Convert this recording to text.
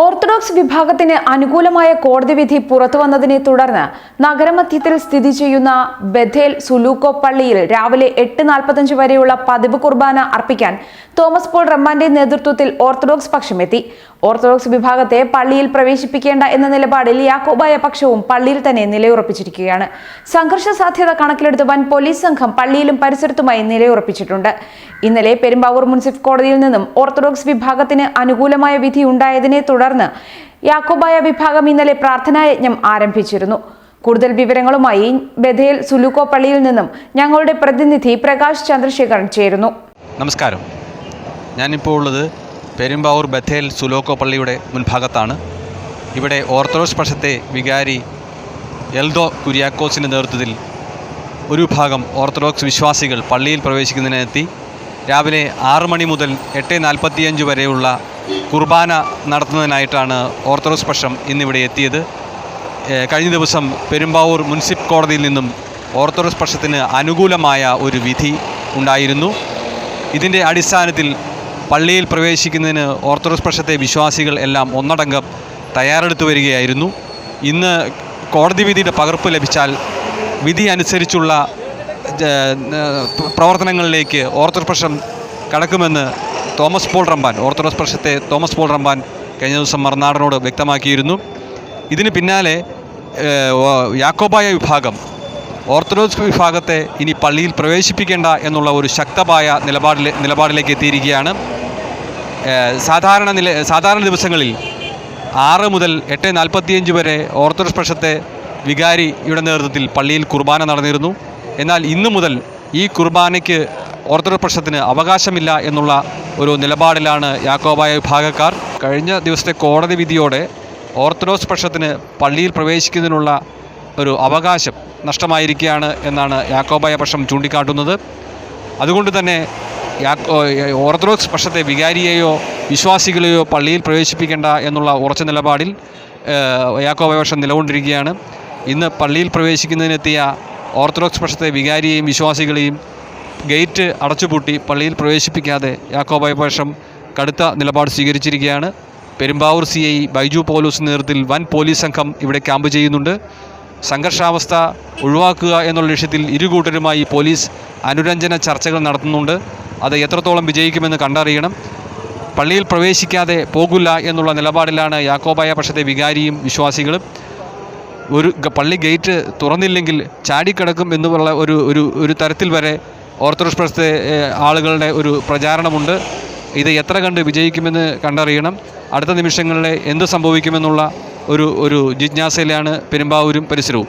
Orthodox വിഭാഗത്തിന് അനുകൂലമായ കോടതി വിധി പുറത്തുവന്നതിനെ തുടർന്ന് നഗരമധ്യത്തിൽ സ്ഥിതി ചെയ്യുന്ന ബഥേൽ സുലൂക്കോ പള്ളിയിൽ രാവിലെ എട്ട് നാൽപ്പത്തഞ്ച് വരെയുള്ള പതിവ് കുർബാന അർപ്പിക്കാൻ തോമസ് പോൾ റമ്മാന്റെ നേതൃത്വത്തിൽ ഓർത്തഡോക്സ് പക്ഷമെത്തി. ഓർത്തഡോക്സ് വിഭാഗത്തെ പള്ളിയിൽ പ്രവേശിപ്പിക്കേണ്ട എന്ന നിലപാടിൽ യാക്കോബായ പക്ഷവും പള്ളിയിൽ തന്നെ നിലയുറപ്പിച്ചിരിക്കുകയാണ്. സംഘർഷ സാധ്യത കണക്കിലെടുത്ത് വൻ പോലീസ് സംഘം പള്ളിയിലും പരിസരത്തുമായി നിലയുറപ്പിച്ചിട്ടുണ്ട്. ഇന്നലെ പെരുമ്പാവൂർ മുൻസിഫ് കോടതിയിൽ നിന്നും ഓർത്തഡോക്സ് വിഭാഗത്തിന് അനുകൂലമായ വിധി ഉണ്ടായതിനെ തുടർന്ന് യാക്കോബായ വിഭാഗം ഇന്നലെ പ്രാർത്ഥനായജ്ഞം ആരംഭിച്ചിരുന്നു. കൂടുതൽ വിവരങ്ങളുമായി ബഥേൽ സുലൂക്കോ പള്ളിയിൽ നിന്നും ഞങ്ങളുടെ പ്രതിനിധി പ്രകാശ് ചന്ദ്രശേഖരൻ ചേരുന്നു. നമസ്കാരം. ഞാനിപ്പോൾ ഉള്ളത് പെരുമ്പാവൂർ ബഥേൽ സുലോക്കോ പള്ളിയുടെ മുൻഭാഗത്താണ്. ഇവിടെ ഓർത്തഡോക്സ് പക്ഷത്തെ വികാരി എൽദോ കുര്യാക്കോസിന്റെ നേതൃത്വത്തിൽ ഒരു ഭാഗം ഓർത്തഡോക്സ് വിശ്വാസികൾ പള്ളിയിൽ പ്രവേശിക്കുന്നതിനെത്തി. രാവിലെ ആറ് മണി മുതൽ എട്ട് നാൽപ്പത്തിയഞ്ച് വരെയുള്ള കുർബാന നടത്തുന്നതിനായിട്ടാണ് ഓർത്തഡോക്സ് പക്ഷം ഇന്നിവിടെ എത്തിയത്. കഴിഞ്ഞ ദിവസം പെരുമ്പാവൂർ മുനിസിപ്പൽ കോടതിയിൽ നിന്നും ഓർത്തഡോക്സ് പക്ഷത്തിന് അനുകൂലമായ ഒരു വിധി ഉണ്ടായിരുന്നു. ഇതിന്റെ അടിസ്ഥാനത്തിൽ പള്ളിയിൽ പ്രവേശിക്കുന്നതിന് ഓർത്തഡോക്സ് പക്ഷത്തെ വിശ്വാസികൾ എല്ലാം ഒന്നടങ്കം തയ്യാറെടുത്തു വരികയായിരുന്നു. ഇന്ന് കോടതി വിധിയുടെ പകർപ്പ് ലഭിച്ചാൽ വിധി അനുസരിച്ചുള്ള പ്രവർത്തനങ്ങളിലേക്ക് ഓർത്തഡോക്സ് പക്ഷം കടക്കുമെന്ന് തോമസ് പോൾ റമ്പാൻ ഓർത്തഡോക്സ് പക്ഷത്തെ തോമസ് പോൾ റമ്പാൻ കഴിഞ്ഞ ദിവസം മറുനാടനോട് വ്യക്തമാക്കിയിരുന്നു. ഇതിന് പിന്നാലെ യാക്കോബായ വിഭാഗം ഓർത്തഡോക്സ് വിഭാഗത്തെ ഇനി പള്ളിയിൽ പ്രവേശിപ്പിക്കേണ്ട എന്നുള്ള ഒരു ശക്തമായ നിലപാടിലെ നിലപാടിലേക്ക് എത്തിയിരിക്കുകയാണ്. സാധാരണ നില സാധാരണ ദിവസങ്ങളിൽ ആറ് മുതൽ എട്ട് നാൽപ്പത്തിയഞ്ച് വരെ ഓർത്തഡോക്സ് പക്ഷത്തെ വികാരിയുടെ നേതൃത്വത്തിൽ പള്ളിയിൽ കുർബാന നടന്നിരുന്നു. എന്നാൽ ഇന്നു മുതൽ ഈ കുർബാനയ്ക്ക് ഓർത്തഡോക്സ് പക്ഷത്തിന് അവകാശമില്ല എന്നുള്ള ഒരു നിലപാടിലാണ് യാക്കോബായ വിഭാഗക്കാർ. കഴിഞ്ഞ ദിവസത്തെ കോടതി വിധിയോടെ ഓർത്തഡോക്സ് പക്ഷത്തിന് പള്ളിയിൽ പ്രവേശിക്കുന്നതിനുള്ള ഒരു അവകാശം നഷ്ടമായിരിക്കുകയാണ് എന്നാണ് യാക്കോബായ പക്ഷം ചൂണ്ടിക്കാട്ടുന്നത്. അതുകൊണ്ട് തന്നെ ഓർത്തഡോക്സ് പക്ഷത്തെ വികാരിയെയോ വിശ്വാസികളെയോ പള്ളിയിൽ പ്രവേശിപ്പിക്കേണ്ട എന്നുള്ള ഉറച്ച നിലപാടിൽ ഏഹ്, യാക്കോബായ പക്ഷം നിലകൊണ്ടിരിക്കുകയാണ്. ഇന്ന് പള്ളിയിൽ പ്രവേശിക്കുന്നതിനെത്തിയ ഓർത്തഡോക്സ് പക്ഷത്തെ വികാരിയെയും വിശ്വാസികളെയും ഗേറ്റ് അടച്ചുപൂട്ടി പള്ളിയിൽ പ്രവേശിപ്പിക്കാതെ യാക്കോബായ പക്ഷം കടുത്ത നിലപാട് സ്വീകരിച്ചിരിക്കുകയാണ്. Perumbavoor C I Baiju police നേതൃത്വത്തിൽ വൻ പോലീസ് സംഘം ഇവിടെ ക്യാമ്പ് ചെയ്യുന്നുണ്ട്. സംഘർഷാവസ്ഥ ഒഴിവാക്കുക എന്നുള്ള ലക്ഷ്യത്തിൽ ഇരു കൂട്ടരുമായി പോലീസ് അനുരഞ്ജന ചർച്ചകൾ നടത്തുന്നുണ്ട്. അത് എത്രത്തോളം വിജയിക്കുമെന്ന് കണ്ടറിയണം. പള്ളിയിൽ പ്രവേശിക്കാതെ പോകില്ല എന്നുള്ള നിലപാടിലാണ് യാക്കോബായ പക്ഷത്തെ വികാരിയും വിശ്വാസികളും. ഒരു പള്ളി ഗേറ്റ് തുറന്നില്ലെങ്കിൽ ചാടിക്കിടക്കും എന്നുള്ള ഒരു ഒരു ഒരു തരത്തിൽ വരെ ഓർത്തഡോക്സ് പ്രസ്ത ആളുകളുടെ ഒരു പ്രചാരണമുണ്ട്. ഇത് എത്ര കണ്ട് വിജയിക്കുമെന്ന് കണ്ടറിയണം. അടുത്ത നിമിഷങ്ങളിൽ എന്ത് സംഭവിക്കുമെന്നുള്ള ഒരു ഒരു ജിജ്ഞാസയിലാണ് പെരുമ്പാവൂരും പരിസരവും.